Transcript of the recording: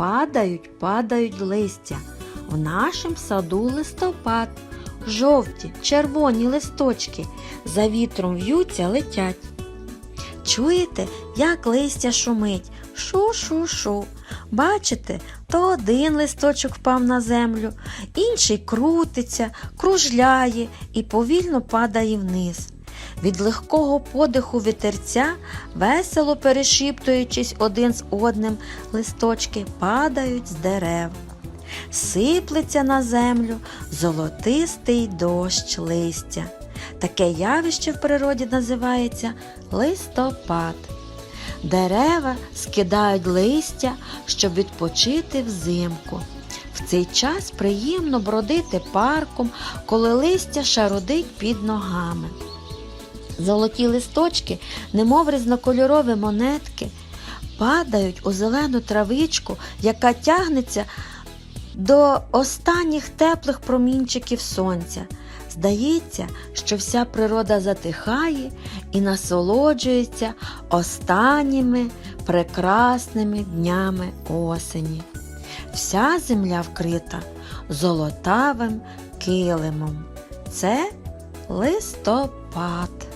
Падають, падають листя. В нашім саду листопад. Жовті, червоні листочки за вітром в'ються, летять. Чуєте, як листя шумить? Шу-шу-шу. Бачите, то один листочок впав на землю, інший крутиться, кружляє і повільно падає вниз. Від легкого подиху вітерця, весело перешіптуючись один з одним, листочки падають з дерев. Сиплеться на землю золотистий дощ листя. Таке явище в природі називається листопад. Дерева скидають листя, щоб відпочити взимку. В цей час приємно бродити парком, коли листя шарудить під ногами. Золоті листочки, немов різнокольорові монетки, падають у зелену травичку, яка тягнеться до останніх теплих промінчиків сонця. Здається, що вся природа затихає і насолоджується останніми прекрасними днями осені. Вся земля вкрита золотавим килимом. Це листопад.